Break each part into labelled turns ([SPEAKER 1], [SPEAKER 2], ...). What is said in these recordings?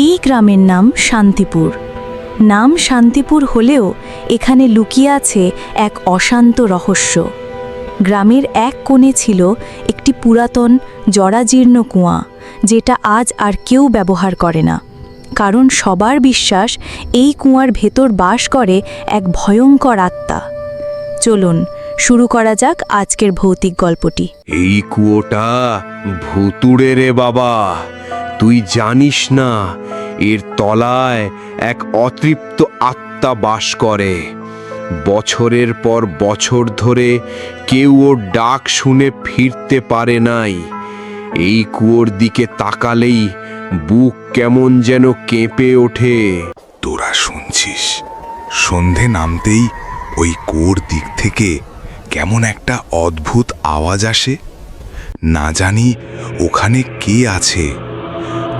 [SPEAKER 1] এই গ্রামের নাম শান্তিপুর। নাম শান্তিপুর হলেও এখানে লুকিয়ে আছে এক অশান্ত রহস্য। গ্রামের এক কোণে ছিল একটি পুরাতন, জরাজীর্ণ কুয়া, যেটা আজ আর কেউ ব্যবহার করে না। কারণ সবার বিশ্বাস এই কুয়ার ভেতর বাস করে এক ভয়ঙ্কর আত্মা। চলুন, শুরু করা যাক আজকের ভৌতিক গল্পটি।
[SPEAKER 2] এই কুয়োটা ভুতুড়ে রে বাবা। তুই জানিস না এর তলায় এক অতৃপ্ত আত্মা বাস করে। বছরের পর বছর ধরে কেউ ওর ডাক শুনে ফিরতে পারে নাই। এই কুয়োর দিকে তাকালেই বুক কেমন যেন কেঁপে ওঠে।
[SPEAKER 3] তোরা শুনছিস? সন্ধে নামতেই ওই কুয়োর দিক থেকে কেমন একটা অদ্ভুত আওয়াজ আসে। না জানি ওখানে কে আছে।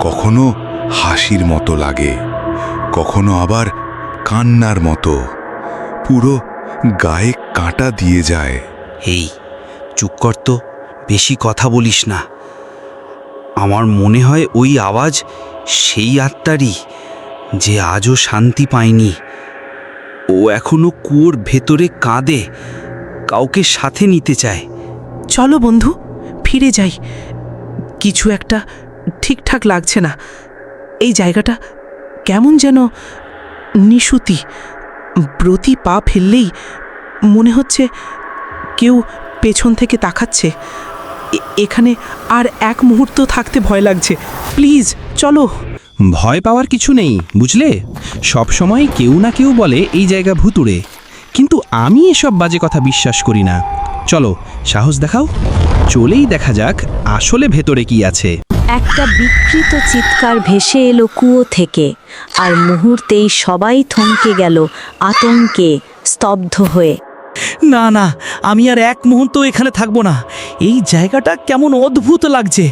[SPEAKER 3] কখনো হাসির মতো লাগে। কখনো আবার কান্নার মতো। পুরো গায়ে কাঁটা দিয়ে যায়।
[SPEAKER 4] এই চুপ কর তো বেশি কথা বলিস না। আমার মনে হয় ওই আওয়াজ সেই আত্মারই যে আজও শান্তি পায়নি। ও এখনও কুয়োর ভেতরে কাঁদে কাউকে সাথে নিতে চায়।
[SPEAKER 5] চলো বন্ধু ফিরে যাই। কিছু একটা ঠিকঠাক লাগছে না। এই জায়গাটা কেমন যেন নিশুতি। প্রতি পা ফেললেই মনে হচ্ছে কেউ পেছন থেকে তাকাচ্ছে। এখানে আর এক মুহূর্ত থাকতে ভয় লাগছে। প্লিজ, চলো।
[SPEAKER 6] ভয় পাওয়ার কিছু নেই, বুঝলে? সব সময় কেউ না কেউ বলে এই জায়গা ভুতুড়ে। কিন্তু আমি এসব বাজে কথা বিশ্বাস করি না। চলো, সাহস দেখাও। চলেই দেখা যাক আসলে ভেতরে কি আছে।
[SPEAKER 1] একটা বিকৃত চিৎকার ভেসে এলো কুয়ো থেকে আর মুহূর্তেই সবাই থমকে গেল আতঙ্কে স্তব্ধ হয়ে।
[SPEAKER 5] না না আমি আর এক মুহূর্ত এখানে থাকব না। এই জায়গাটা কেমন অদ্ভুত লাগছে।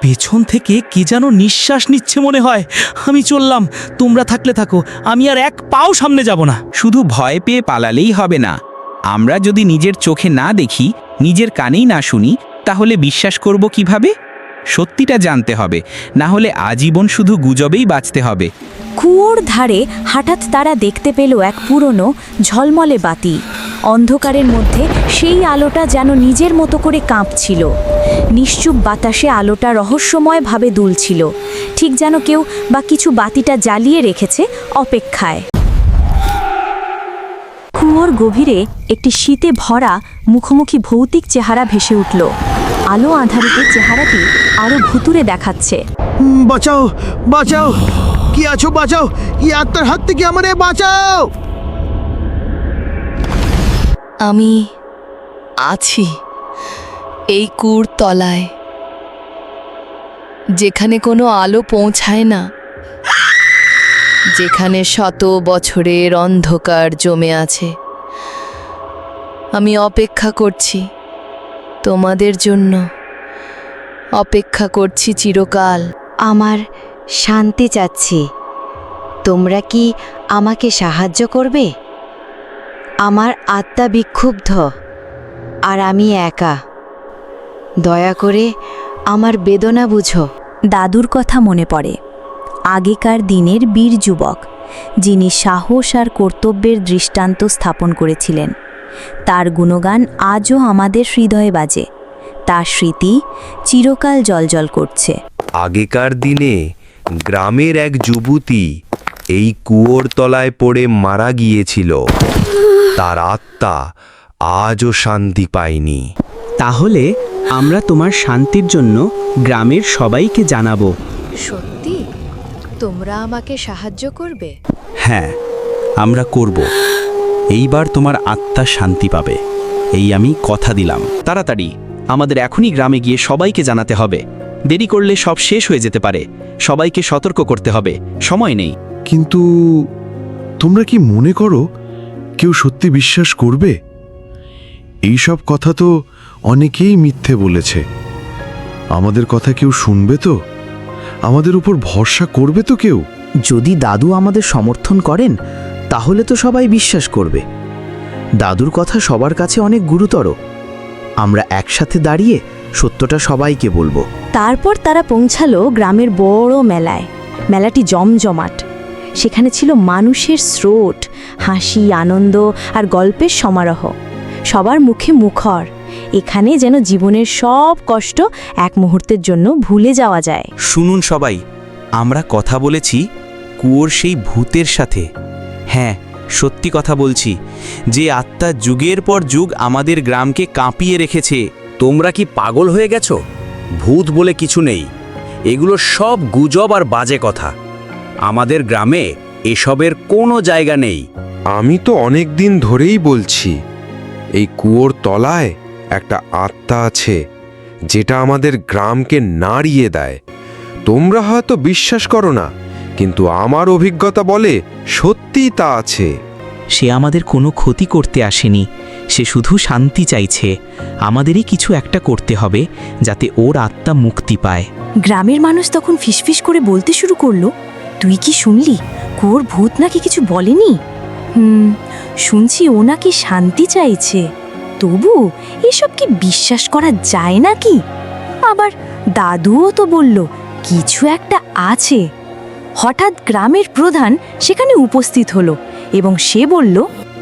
[SPEAKER 5] পেছন থেকে কে যেন নিঃশ্বাস নিচ্ছে মনে হয়। আমি চললাম তোমরা থাকলে থাকো আমি আর এক পাও সামনে যাব না।
[SPEAKER 7] শুধু ভয় পেয়ে পালালেই হবে না। আমরা যদি নিজের চোখে না দেখি নিজের কানেই না শুনি তাহলে বিশ্বাস করব কীভাবে? সত্যিটা জানতে হবে। না হলে আজীবন শুধু গুজবেই বাঁচতে হবে।
[SPEAKER 1] কুয়োর ধারে হঠাৎ তারা দেখতে পেল এক পুরনো, ঝলমলে বাতি। অন্ধকারের মধ্যে সেই আলোটা যেন নিজের মতো করে কাঁপছিল। নিশ্চুপ বাতাসে আলোটা রহস্যময়ভাবে দুলছিল। ঠিক যেন কেউ বা কিছু বাতিটা জ্বালিয়ে রেখেছে অপেক্ষায়। কুয়োর গভীরে একটি শীতে ভরা, মুখোমুখি ভৌতিক চেহারা ভেসে উঠল। আলো আধারিত চেহারাটি আরও ভুতুরে দেখাচ্ছে।
[SPEAKER 8] বাঁচাও বাঁচাও। কি আছো বাঁচাও। এই আত্মার হাত থেকে আমারে বাঁচাও।
[SPEAKER 9] আমি আছি এই কুর তলায় যেখানে কোনো আলো পৌঁছায় না যেখানে শত বছরের অন্ধকার জমে আছে। আমি অপেক্ষা করছি। তোমাদের জন্য অপেক্ষা করছি চিরকাল।
[SPEAKER 10] আমার শান্তি চাচ্ছি। তোমরা কি আমাকে সাহায্য করবে? আমার আত্মা বিক্ষুব্ধ আর আমি একা। দয়া করে আমার বেদনা বুঝো।
[SPEAKER 1] দাদুর কথা মনে পড়ে। আগেকার দিনের বীর যুবক যিনি সাহস আর কর্তব্যের দৃষ্টান্ত স্থাপন করেছিলেন। তার গুণগান আজও আমাদের হৃদয়ে বাজে। তার স্মৃতি চিরকাল জলজল করছে।
[SPEAKER 2] আগেকার দিনে গ্রামের এক যুবতী এই কুয়োর তলায় পড়ে মারা গিয়েছিল। তার আত্মা আজও শান্তি পায়নি।
[SPEAKER 6] তাহলে আমরা তোমার শান্তির জন্য গ্রামের সবাইকে জানাব।
[SPEAKER 9] সত্যি? তোমরা আমাকে সাহায্য করবে?
[SPEAKER 4] হ্যাঁ আমরা করব। এইবার তোমার আত্মা শান্তি পাবে। এই আমি কথা দিলাম। তাড়াতাড়ি আমাদের এখনই গ্রামে গিয়ে সবাইকে জানাতে হবে। দেরি করলে সব শেষ হয়ে যেতে পারে। সবাইকে সতর্ক করতে হবে। সময় নেই।
[SPEAKER 3] কিন্তু তোমরা কি মনে করো কেউ সত্যি বিশ্বাস করবে? এই সব কথা তো অনেকেই মিথ্যে বলেছে। আমাদের কথা কেউ শুনবে তো? আমাদের উপর ভরসা করবে তো কেউ?
[SPEAKER 5] যদি দাদু আমাদের সমর্থন করেন তাহলে তো সবাই বিশ্বাস করবে। দাদুর কথা সবার কাছে অনেক গুরুতর। আমরা একসাথে দাঁড়িয়ে সত্যটা সবাইকে বলব।
[SPEAKER 1] তারপর তারা পৌঁছালো গ্রামের বড় মেলায়। মেলাটি জমজমাট। সেখানে ছিল মানুষের স্রোত হাসি আনন্দ আর গল্পের সমারোহ। সবার মুখে মুখর। এখানে যেন জীবনের সব কষ্ট এক মুহূর্তের জন্য ভুলে যাওয়া যায়।
[SPEAKER 4] শুনুন সবাই আমরা কথা বলেছি কুয়োর সেই ভূতের সাথে। হ্যাঁ সত্যি কথা বলছি। যে আত্মা যুগের পর যুগ আমাদের গ্রামকে কাঁপিয়ে রেখেছে,
[SPEAKER 11] তোমরা কি পাগল হয়ে গেছো? ভূত বলে কিছু নেই। এগুলো সব গুজব আর বাজে কথা। আমাদের গ্রামে এসবের কোনো জায়গা নেই।
[SPEAKER 2] আমি তো অনেক দিন ধরেই বলছি, এই কুয়োর তলায় একটা আত্মা আছে, যেটা আমাদের গ্রামকে নাড়িয়ে দেয়। তোমরা হয়তো বিশ্বাস করো না কিন্তু আমার অভিজ্ঞতা বলে সত্যিই তা আছে।
[SPEAKER 6] সে আমাদের কোনো ক্ষতি করতে আসেনি। সে শুধু শান্তি চাইছে। আমাদেরই কিছু একটা করতে হবে যাতে ওর আত্মা মুক্তি পায়।
[SPEAKER 1] গ্রামের মানুষ তখন ফিসফিস করে বলতে শুরু করল তুই কি শুনলি? কোর ভূত নাকি কিছু বলেনি? হুম শুনছি ও নাকি শান্তি চাইছে। তবু এসব কি বিশ্বাস করা যায় নাকি? আবার দাদুও তো বলল কিছু একটা আছে। হঠাৎ গ্রামের প্রধান সেখানে উপস্থিত হলো এবং সে বলল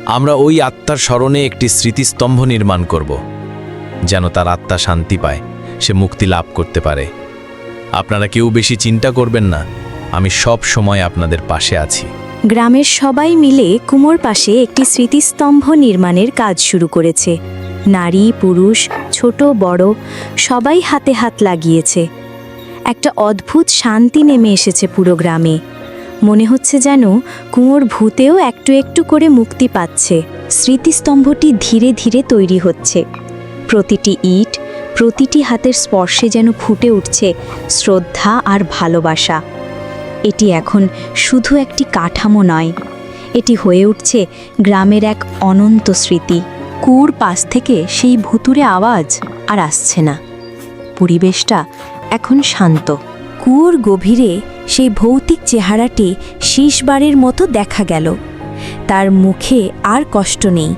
[SPEAKER 11] আমরা ওই আত্মার স্মরণে একটি স্মৃতিস্তম্ভ নির্মাণ করব যেন তার আত্মা শান্তি পায় সে মুক্তি লাভ করতে পারে। আপনারা কেউ বেশি চিন্তা করবেন না আমি সব সময় আপনাদের পাশে আছি।
[SPEAKER 1] গ্রামের সবাই মিলে কুমোর পাশে একটি স্মৃতিস্তম্ভ নির্মাণের কাজ শুরু করেছে। নারী পুরুষ ছোট বড় সবাই হাতে হাত লাগিয়েছে। একটা অদ্ভুত শান্তি নেমে এসেছে পুরো গ্রামে। মনে হচ্ছে যেন কুঁয়োর ভূতেও একটু একটু করে মুক্তি পাচ্ছে। স্মৃতিস্তম্ভটি ধীরে ধীরে তৈরি হচ্ছে। প্রতিটি ইট, প্রতিটি হাতের স্পর্শে যেন ফুটে উঠছে শ্রদ্ধা আর ভালোবাসা। এটি এখন শুধু একটি কাঠামো নয়, এটি হয়ে উঠছে গ্রামের এক অনন্ত স্মৃতি। কুর পাশ থেকে সেই ভুতুরে আওয়াজ আর আসছে না। পরিবেশটা এখন শান্ত। কুয়োর গভীরে সেই ভৌতিক চেহারাটি শেষবারের মতো দেখা গেল। তার মুখে আর কষ্ট নেই।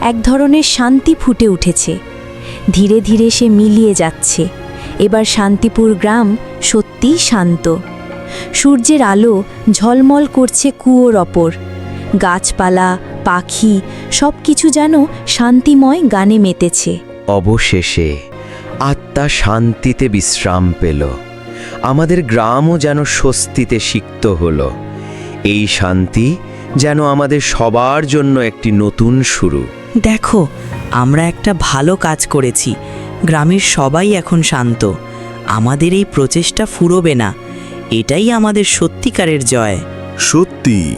[SPEAKER 1] এক ধরনের শান্তি ফুটে উঠেছে। ধীরে ধীরে সে মিলিয়ে যাচ্ছে। এবার শান্তিপুর গ্রাম সত্যিই শান্ত। সূর্যের আলো ঝলমল করছে কুয়োর অপর গাছপালা, পাখি সব কিছু যেন শান্তিময় গানে মেতেছে।
[SPEAKER 12] অবশেষে আত্মা শান্তিতে বিশ্রাম পেল। আমাদের গ্রামও যেন স্বস্তিতে সিক্ত হলো। এই শান্তি যেন আমাদের সবার জন্য একটি নতুন শুরু।
[SPEAKER 5] দেখো আমরা একটা ভালো কাজ করেছি। গ্রামের সবাই এখন শান্ত। আমাদের এই প্রচেষ্টা ফুরোবে না। এটাই আমাদের সত্যিকারের জয়।
[SPEAKER 3] সত্যি?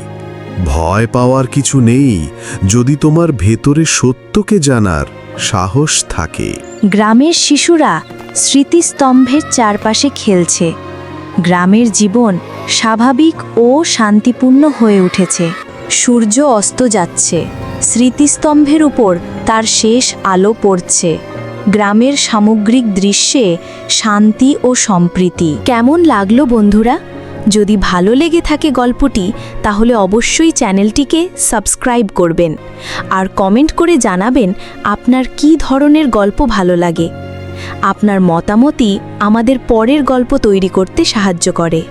[SPEAKER 3] ভয় পাওয়ার কিছু নেই। যদি তোমার ভেতরে সত্যকে জানার সাহস থাকে।
[SPEAKER 1] গ্রামের শিশুরা স্মৃতিস্তম্ভের চারপাশে খেলছে। গ্রামের জীবন স্বাভাবিক ও শান্তিপূর্ণ হয়ে উঠেছে। সূর্য অস্ত যাচ্ছে। স্মৃতিস্তম্ভের উপর তার শেষ আলো পড়ছে। গ্রামের সামগ্রিক দৃশ্যে শান্তি ও সম্প্রীতি। কেমন লাগল বন্ধুরা? যদি ভালো লেগে থাকে গল্পটি, তাহলে অবশ্যই চ্যানেলটিকে সাবস্ক্রাইব করবেন। আর কমেন্ট করে জানাবেন আপনার কি ধরনের গল্প ভালো লাগে। আপনার মতামতই আমাদের পরের গল্প তৈরি করতে সাহায্য করে।